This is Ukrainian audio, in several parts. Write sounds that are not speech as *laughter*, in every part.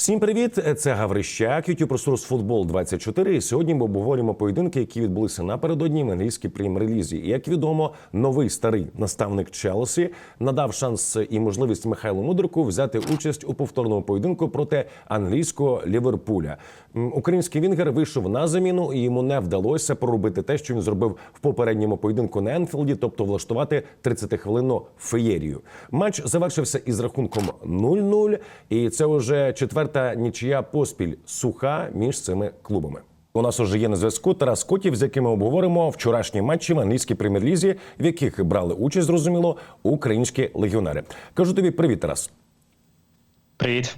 Всім привіт! Це Гаврищак, YouTube ресурс Футбол 24 І сьогодні ми обговорюємо поєдинки, які відбулися напередодні в англійській прем'єр-лізі. І як відомо, новий старий наставник Челсі надав шанс і можливість Михайлу Мудрику взяти участь у повторному поєдинку проти англійського Ліверпуля. Український Вінгер вийшов на заміну, і йому не вдалося проробити те, що він зробив в попередньому поєдинку на Енфілді, тобто влаштувати 30-хвилинну феєрію. Матч завершився із рахунком 0-0, і це вже четверта нічия поспіль суха між цими клубами. У нас уже є на зв'язку Тарас Котів, з якими обговоримо вчорашні матчі в англійській прем'єр-лізі, в яких брали участь, зрозуміло, українські легіонери. Кажу тобі привіт, Тарас. Привіт.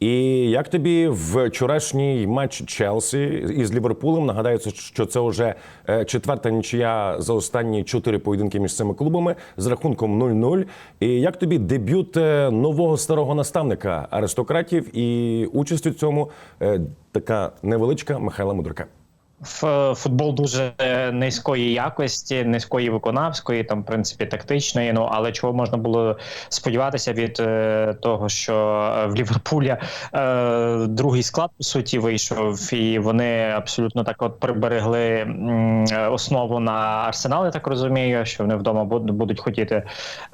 І як тобі вчорашній матч Челсі із Ліверпулем? Нагадається, що це вже е, четверта нічия за останні чотири поєдинки між цими клубами з рахунком 0-0. І як тобі дебют е, нового старого наставника аристократів і участь у цьому е, така невеличка Михайла Мудрика? Футбол дуже низької якості, низької виконавської, там, в принципі, тактичної. Ну але чого можна було сподіватися від е, того, що е, в Ліверпуля е, другий склад по суті вийшов, і вони абсолютно так от приберегли м, основу на арсенал. Я так розумію, що вони вдома будуть хотіти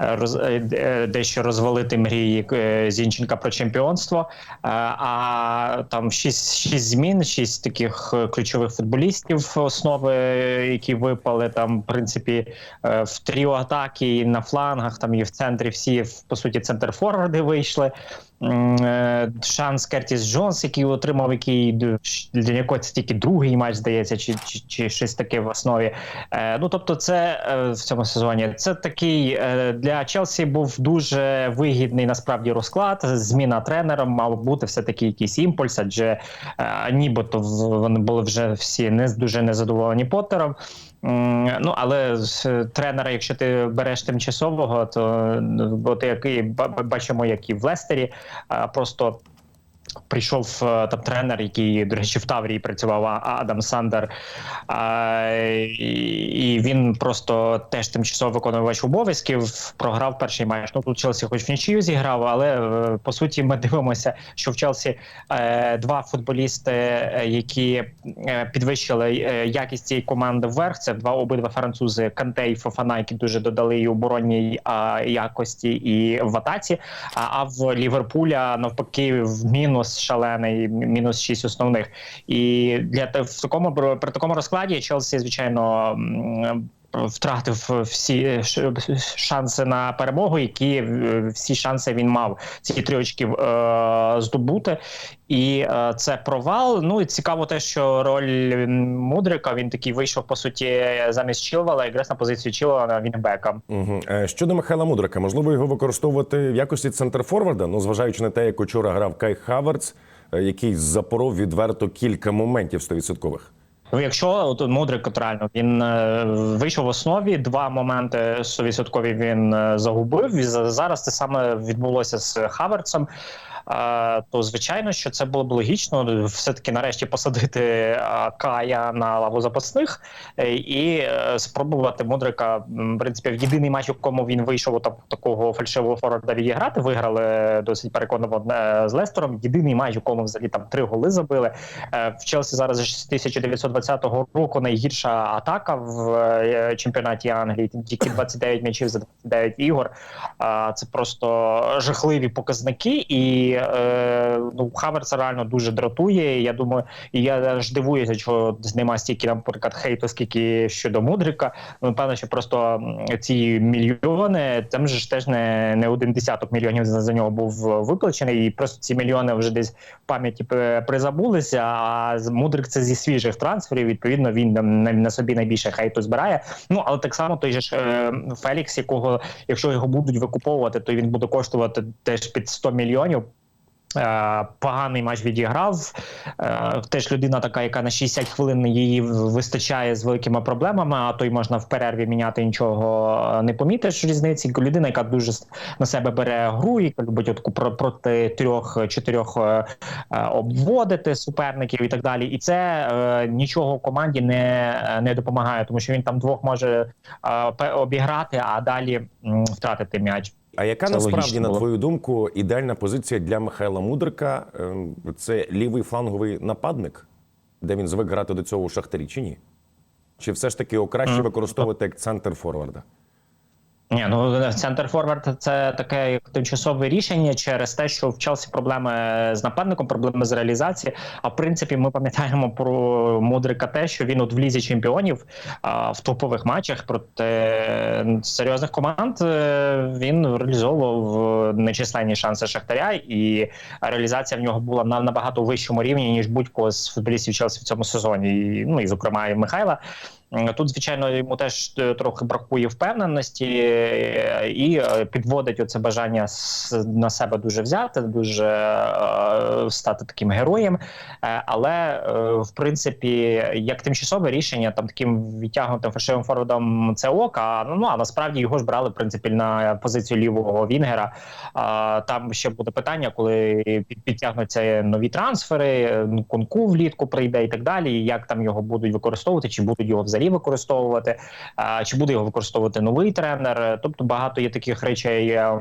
е, роз, е, е, дещо розвалити мрії Зінченка про чемпіонство. А там шість, шість змін, шість таких ключових футболістів основи, які випали там, в принципі, е, в тріо атаки і на флангах, там і в центрі всі по суті центр форварди вийшли. Е, Шанс Кертіс Джонс, який отримав, який для якого це тільки другий матч, здається, чи, чи, чи щось таке в основі. Е, Ну тобто, це е, в цьому сезоні це такий е, для Челсі був дуже вигідний насправді розклад. Зміна тренера мав бути все таки якийсь імпульс, адже е, нібито вони були вже всі не дуже незадоволені Поттером. Ну але з тренера, якщо ти береш тимчасового, то е, бо ти який ба- ба- бачимо, як і в Лестері, просто. Прийшов е, там тренер, який, до речі, в Таврії працював Адам Сандер, а, і, він просто теж тимчасово виконувач обов'язків. Програв перший матч. Ну тут Челсі, хоч в нічию зіграв, але е, по суті ми дивимося, що в Челсі е, два футболісти, які підвищили якість цієї команди вверх. Це два обидва французи Канте і Фофана, які дуже додали і оборонній якості, і в атаці. А, в Ліверпуля навпаки в мінус шалений, мінус шість основних. І для в такому при такому розкладі Челсі, звичайно. Втратив всі е, шанси на перемогу, які е, всі шанси він мав ці три очки е, здобути, і е, це провал. Ну і цікаво, те, що роль Мудрика він такий вийшов по суті замість Чилвела, якраз на позицію Чилвела на Вінбека. Угу. Щодо Михайла Мудрика, можливо його використовувати в якості центрфорварда, ну зважаючи на те, як учора грав Кай Хаверц, е, який запоров відверто кілька моментів стовідсоткових. Ну, якщо от Мудрик от реально він е, вийшов в основі, два моменти 100% він е, загубив. І за- зараз це саме відбулося з Хаверцем. То звичайно, що це було б логічно все таки нарешті посадити Кая на лаву запасних е, і е, спробувати Мудрика. В принципі, в єдиний матч, у якому він вийшов так, такого фальшивого форварда відіграти, виграли досить переконливо е, з Лестером. Єдиний матч, у якому взагалі там три голи забили. В Челсі зараз з 1920 року найгірша атака в чемпіонаті Англії. Тільки 29 м'ячів за 29 ігор. Це просто жахливі показники, і е, ну Хаверца реально дуже дратує. Я думаю, і я ж дивуюся, що нема стільки, наприклад, хейту, скільки щодо Мудрика. Ну, певно, що просто ці мільйони, там же ж теж не, не один десяток мільйонів за, за нього був виплачений, і просто ці мільйони вже десь в пам'яті призабулися. А Мудрик це зі свіжих трансферів. Відповідно, він на, на собі найбільше хейту збирає. Ну але так само той же ж е, Фелікс, якого, якщо його будуть викуповувати, то він буде коштувати теж під 100 мільйонів. Е, Поганий матч відіграв. Е, Теж людина така, яка на 60 хвилин її вистачає з великими проблемами, а то й можна в перерві міняти нічого не помітиш різниці. Людина, яка дуже на себе бере гру, яка любить отаку про- проти трьох-чотирьох е, е, обводити суперників і так далі. І це е, нічого команді не, не допомагає, тому що він там двох може е, обіграти, а далі втратити м'яч. А яка Це насправді, логічно на твою думку, ідеальна позиція для Михайла Мудрика? Ем, Це лівий фланговий нападник, де він звик грати до цього у Шахтарі, чи ні? Чи все ж таки краще використовувати як центр форварда? Ні, ну центр форвард це таке як тимчасове рішення через те, що в Челсі проблеми з нападником, проблеми з реалізації. А в принципі, ми пам'ятаємо про мудрика те, що він от в лізі чемпіонів а, в топових матчах проти е, серйозних команд е, він реалізовував нечисленні шанси Шахтаря, і реалізація в нього була на набагато вищому рівні ніж будь-кого з футболістів Челсі в цьому сезоні. І, ну і зокрема і Михайла. М, Тут, звичайно, йому теж е, трохи бракує впевненості е, і е, підводить оце бажання на себе дуже взяти, дуже е, стати таким героєм. Е, Але е, в принципі, як тимчасове рішення, там таким відтягнутим фальшивим форвардом це ок. А ну, ну а насправді його ж брали в принципі на позицію лівого Вінгера. Там ще буде питання, коли підтягнуться нові трансфери, е, ну, конку влітку прийде і так далі. Як там його будуть використовувати, чи будуть його взагалі використовувати, чи буде його використовувати новий тренер. Тобто багато є таких речей е,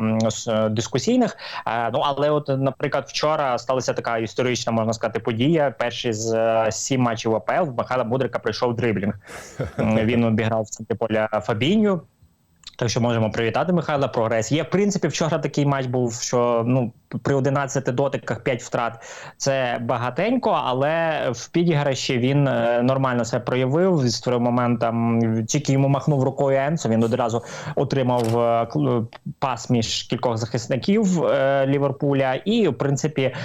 е, дискусійних. Е, Ну але, от, наприклад, вчора сталася така історична, можна сказати, подія. Перший з сім матчів АПЛ в Михайла Мудрика прийшов дриблінг. *laughs* Він обіграв в центрі поля Фабіню. Так що можемо привітати Михайла. Прогрес є. В принципі, вчора такий матч був, що ну при 11 дотиках 5 втрат це багатенько, але в підіграші він е, нормально себе проявив. Створив момент там тільки йому махнув рукою Енсо. Він одразу отримав е, пас між кількох захисників е, Ліверпуля, і в принципі е,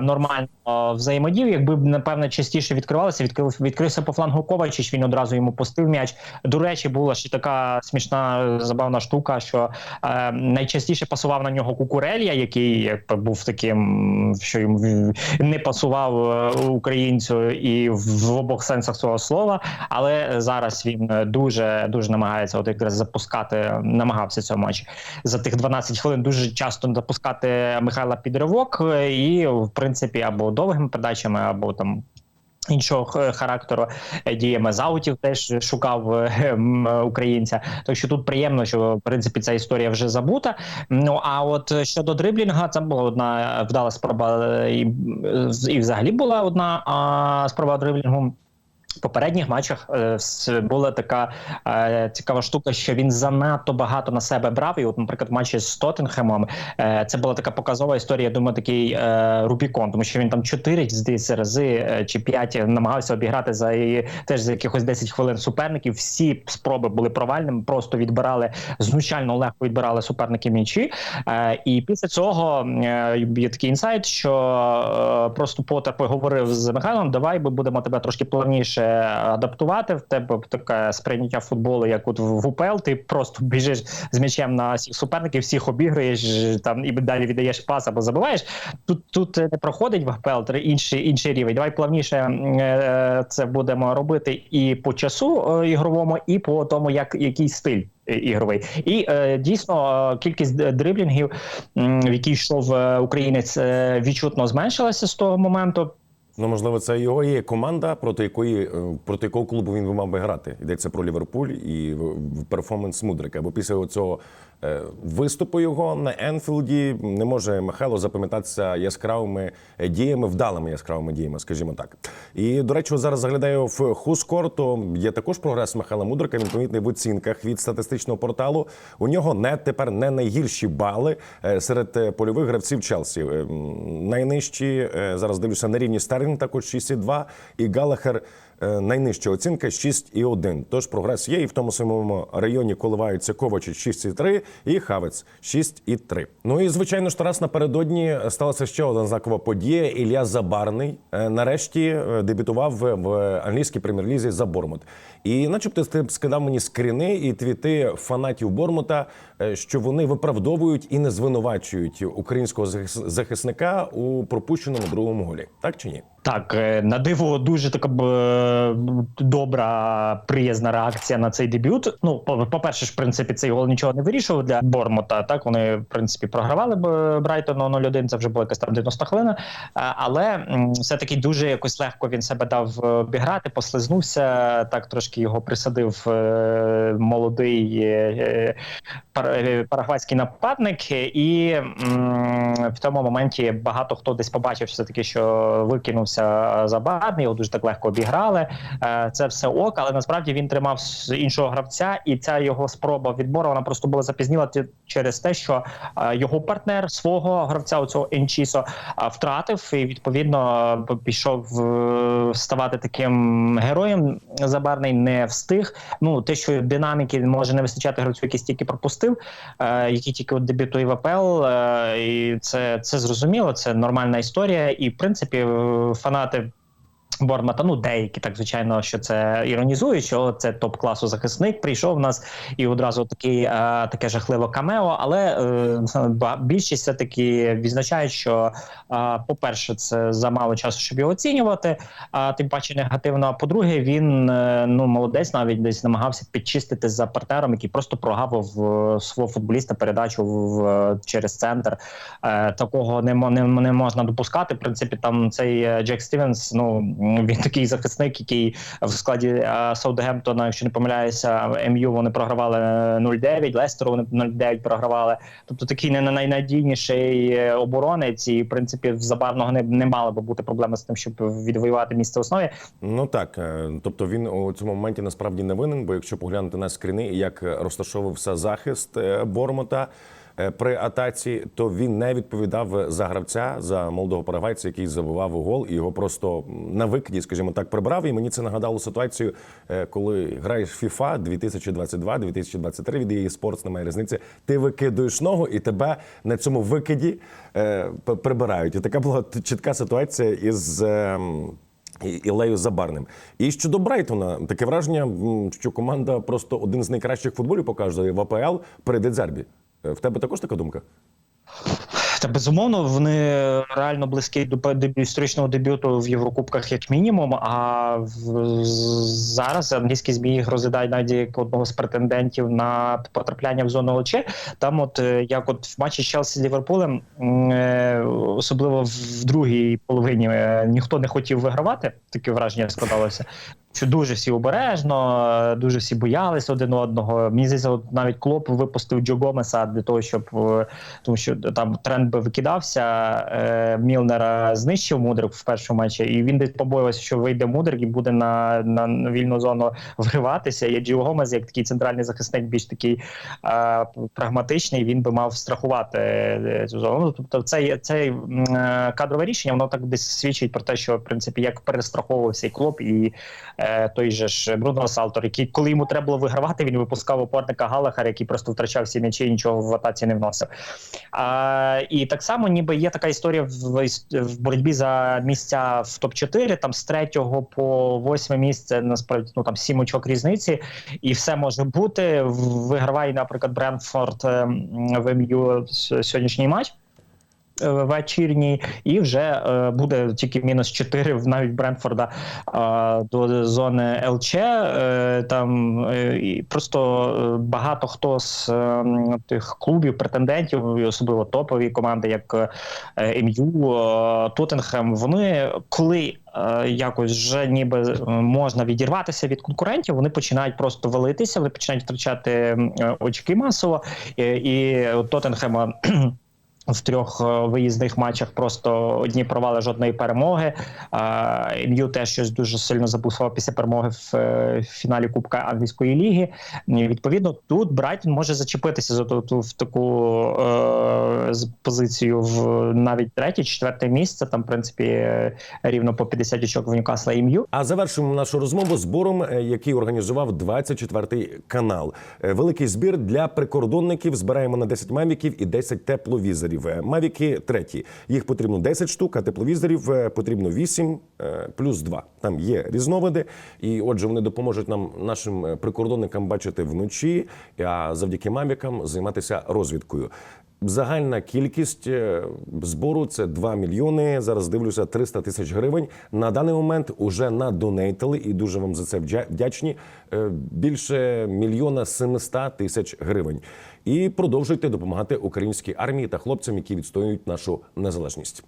нормально взаємодів. Якби напевно частіше відкривалося, відкрив відкрився по флангу Ковачич. Він одразу йому пустив м'яч. До речі, була ще така смішна забавна штука, що е, найчастіше пасував на нього Кукурелія, який якби, був таким, що йому не пасував е, українцю і в обох сенсах цього слова. Але зараз він дуже дуже намагається от якраз запускати, намагався цього матчі за тих 12 хвилин дуже часто запускати Михайла під ривок, е, і в принципі або довгими передачами, або там. Іншого характеру е, діями заутів теж шукав е, е, українця. Так що тут приємно, що в принципі ця історія вже забута. Ну а от е, щодо дриблінга, це була одна вдала спроба, е, і, е, і взагалі була одна а, спроба дриблінгу. Попередніх матчах е, була така е, цікава штука, що він занадто багато на себе брав. І, от, наприклад, в матчі з Тоттенхемом е, це була така показова історія. Я думаю, такий Рубікон, тому що він там чотири здається рази чи п'ять намагався обіграти за теж за якихось 10 хвилин суперників. Всі спроби були провальними, просто відбирали знущально легко відбирали суперники м'ячі. І після цього є такий інсайт, що просто Поттер поговорив з Михайлом. Давай ми будемо тебе трошки плавніше адаптувати. В тебе таке сприйняття футболу, як от в УПЛ. Ти просто біжиш з м'ячем на суперників, всіх обіграєш там і далі віддаєш пас або забиваєш. Тут тут не проходить в це інший інший рівень. Давай плавніше е, це будемо робити і по часу е, ігровому, і по тому, як який стиль е, ігровий. І е, дійсно кількість дриблінгів, в якій йшов українець, відчутно зменшилася з того моменту. Ну, можливо, це його є команда, проти якої е, проти якого клубу він би мав би грати. Йдеться про Ліверпуль і в- перформанс Мудрика. Бо після цього виступу його на Енфілді не може Михайло запам'ятатися яскравими е, діями, вдалими яскравими діями, скажімо так. І до речі, зараз заглядаю в Хускор, то є також прогрес Михайла Мудрика. Він помітний в оцінках від статистичного порталу. У нього не тепер не найгірші бали е, серед е, польових гравців Челсі. Е, Найнижчі е, зараз дивлюся на рівні Стерлінг, також 6,2, і Галахер е, найнижча оцінка 6,1. Тож прогрес є, і в тому самому районі коливаються Ковачич 6,3 і Хавець 6,3. Ну і звичайно ж, Тарас напередодні сталася ще одна знакова подія. Ілля Забарний е, нарешті е, дебютував в- англійській прем'єр-лізі за Бормут. І, начебто, ти скидав мені скріни і твіти фанатів Бормута, е, що вони виправдовують і не звинувачують українського захисника у пропущеному другому голі. Так чи ні? Так, е, на диво дуже така б, е, добра, приязна реакція на цей дебют. Ну, по- по-перше, ж, в принципі, цей гол нічого не вирішував для Бормута. Так, вони, в принципі, програвали б Брайтону 0-1, це вже була якась там 90 хвилина. Е, Але все-таки дуже якось легко він себе дав е, обіграти, послизнувся, так трошки його присадив е, молодий е, е, пар- е, парагвайський нападник, і в тому моменті багато хто десь побачив все таки, що викинувся Забарний, його дуже так легко обіграли. Е, Це все ок, але насправді він тримав с- іншого гравця, і ця його спроба відбору вона просто була запізніла через те, що е, його партнер свого гравця, оцього Енчісо, е, втратив і відповідно е, пішов е, ставати таким героєм. Забарний не встиг. Ну те, що динаміки може не вистачати гравцю, який стільки пропустив, е, який тільки от дебютує в АПЛ, е, і це, це зрозуміло, це нормальна історія. І в принципі, е, фанати. Бормата, ну деякі так звичайно, що це іронізують, що це топ класу захисник прийшов в нас і одразу такий е, таке жахливе камео. Але е, більшість все таки відзначають, що е, по-перше, це замало часу, щоб його оцінювати. А тим паче негативно. А по-друге, він е, ну молодець, навіть десь намагався підчистити за партнером, який просто прогавив е, свого футболіста передачу в, в- через центр. Е, такого не, не, не можна допускати. В принципі, там цей е, Джек Стівенс, ну він такий захисник, який в складі е, Саутгемптона, якщо не помиляюся, МЮ вони програвали е, 0-9, Лестеру вони 0-9 програвали. Тобто такий не найнадійніший е, оборонець, і в принципі в забарного не, не мало би бути проблеми з тим, щоб відвоювати місце в основі. Ну так, е, тобто він у цьому моменті насправді не винен, бо якщо поглянути на скріни, як розташовувався захист е, Бормота е, при атаці, то він не відповідав за гравця за молодого парагвайця, який забивав у гол, і його просто на викиді, скажімо так, прибрав. І мені це нагадало ситуацію, е, коли граєш FIFA 2022-2023 від її спортс, немає різниці. Ти викидуєш ногу, і тебе на цьому викиді е, прибирають. І така була чітка ситуація із. ем, Ілею Забарним. І щодо Брайтона, таке враження, що команда просто один з найкращих футболів показує в АПЛ при Дедзербі. Е, В тебе також така думка? Та безумовно, вони реально близькі до історичного дебюту в Єврокубках, як мінімум. А в, зараз англійські змі їх розглядають навіть як одного з претендентів на потрапляння в зону ЛЧ. Там, от е, як от в матчі Челсі з Ліверпулем, е, особливо в другій половині, ніхто не хотів вигравати. Таке враження складалося. Що дуже всі обережно, е, дуже всі боялись один одного. Мені здається, от навіть Клоп випустив Джо Гомеса для того, щоб е, тому що там тренд би викидався. Е, Мілнера знищив Мудрик в першому матчі, і він десь побоювався, що вийде Мудрик і буде на, на, вільну зону вриватися. І Джо Гомес, як такий центральний захисник, більш такий е, прагматичний, він би мав страхувати цю зону. Ну, тобто, цей, цей м, е, кадрове рішення воно так десь свідчить про те, що в принципі як перестраховувався і клоп, і той же ж Бруно Салтор, який, коли йому треба було вигравати, він випускав опорника Галахара, який просто втрачав всі м'ячі і нічого в атаці не вносив. А, і так само, ніби є така історія в, в боротьбі за місця в топ-4, там з третього по восьме місце, насправді ну там сім очок різниці, і все може бути. Виграває, наприклад, Брентфорд ем, в МЮ сьогоднішній матч. Е, Вечірній, і вже е, буде тільки мінус 4 в навіть Брентфорда е, до зони ЛЧ. Там просто багато хто з тих клубів, претендентів, особливо топові команди, як МЮ, Тоттенхем, вони коли якось вже ніби можна відірватися від конкурентів, вони починають просто валитися, вони починають втрачати очки масово, і, і Тоттенхема В трьох е, виїзних матчах просто одні провали жодної перемоги. М'ю теж щось дуже сильно забусував після перемоги в е, фіналі Кубка англійської ліги. Відповідно, тут Брайтон може зачепитися за ту, в таку е, позицію в навіть третє, четверте місце. Там, в принципі, е, рівно по 50 очок в Ньюкасла і М'ю. А завершуємо нашу розмову збором, який організував 24-й канал. Великий збір для прикордонників. Збираємо на 10 мавіків і 10 тепловізорів. Е, Мавіки треті. Їх потрібно 10 штук, а тепловізорів е, потрібно 8 е, плюс 2. Там є різновиди, і отже, вони допоможуть нам нашим е, прикордонникам бачити вночі, а завдяки мавікам займатися розвідкою. Загальна кількість е, збору це 2 мільйони. Зараз дивлюся 300 тисяч гривень. На даний момент уже надонейтили, і дуже вам за це вдячні. е, Більше мільйона 700 тисяч гривень. І продовжуйте допомагати українській армії та хлопцям, які відстоюють нашу незалежність.